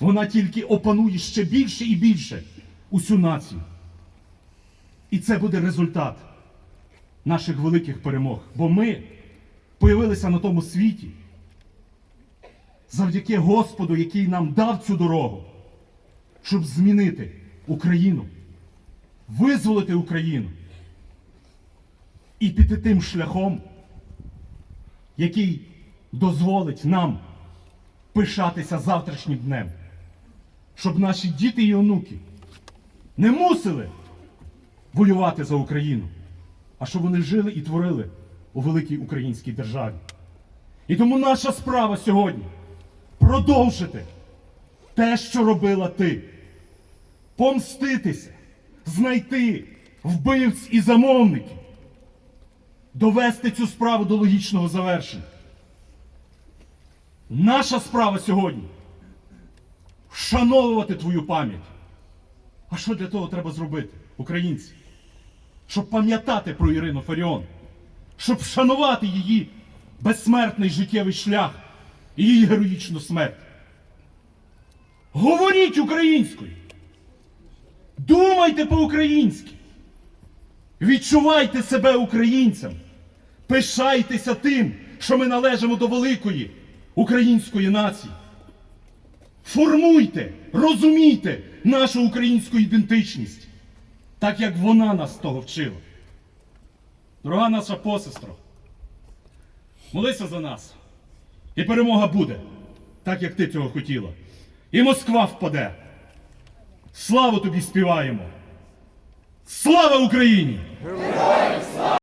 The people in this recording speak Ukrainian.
вона тільки опанує ще більше і більше усю націю. І це буде результат наших великих перемог. Бо ми появилися на тому світі завдяки Господу, який нам дав цю дорогу, щоб змінити Україну, визволити Україну і піти тим шляхом, який дозволить нам пишатися завтрашнім днем, щоб наші діти і онуки не мусили воювати за Україну, а щоб вони жили і творили у великій українській державі. І тому наша справа сьогодні продовжити те, що робила ти, помститися, знайти вбивць і замовників, довести цю справу до логічного завершення. Наша справа сьогодні вшановувати твою пам'ять. А що для того треба зробити, українці? Щоб пам'ятати про Ірину Фаріон, щоб вшанувати її безсмертний життєвий шлях і її героїчну смерть. Говоріть українською. Думайте по-українськи. Відчувайте себе українцем. Пишайтеся тим, що ми належимо до великої української нації. Формуйте, розумійте нашу українську ідентичність, так як вона нас того вчила. Дорога наша посестро, молися за нас. І перемога буде, так як ти цього хотіла. І Москва впаде. Славу тобі співаємо! Слава Україні!